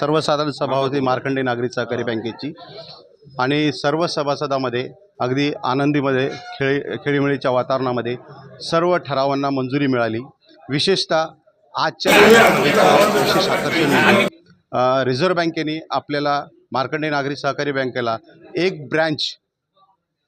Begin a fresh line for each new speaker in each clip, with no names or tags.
सर्वसाधारण सभा होती मार्कंडे नागरी सहकारी बँकेची. आणि सर्व सभासदामध्ये अगदी आनंदीमध्ये खेळी खेळीमेळीच्या वातावरणामध्ये सर्व ठरावांना मंजुरी मिळाली. विशेषतः आजच्या विशेष आकर्षण रिझर्व्ह बँकेने आपल्याला मार्कंडे नागरी सहकारी बँकेला एक ब्रँच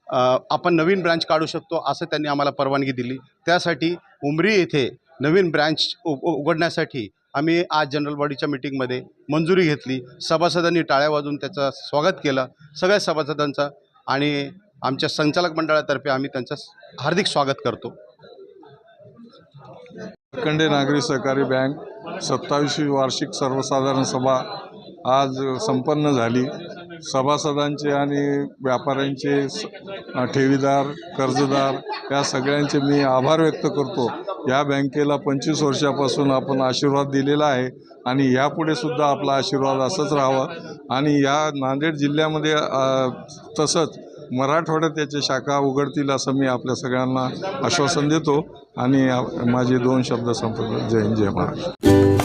आपण नवीन ब्रँच काढू शकतो असं त्यांनी आम्हाला परवानगी दिली. त्यासाठी उमरी येथे नवीन ब्रँच उ उघडण्यासाठी आम्ही आज जनरल बॉडीच्या मिटिंगमध्ये मंजुरी घेतली. सभासदांनी टाळ्या वाजून त्याचं स्वागत केलं. सगळ्या सभासदांचं आणि आमच्या संचालक मंडळातर्फे आम्ही त्यांचं हार्दिक स्वागत करतो.
खंडे नागरी सहकारी बँक सत्तावीसवी वार्षिक सर्वसाधारण सभा आज संपन्न झाली. सभासदांचे आणि व्यापाऱ्यांचे ठेवीदार कर्जदार या सगळ्यांचे मी आभार व्यक्त करतो. या बँकेला पंचवीस वर्षापासून आपण आशीर्वाद दिलेला आहे आणि यापुढे सुद्धा आपला आशीर्वाद असंच राहावा. आणि या नांदेड जिल्ह्यामध्ये तसंच मराठवाड्यात याच्या शाखा उघडतील असं मी आपल्या सगळ्यांना आश्वासन देतो. आणि माझे दोन शब्द संपवतो जय हिंद जय महाराष्ट्र.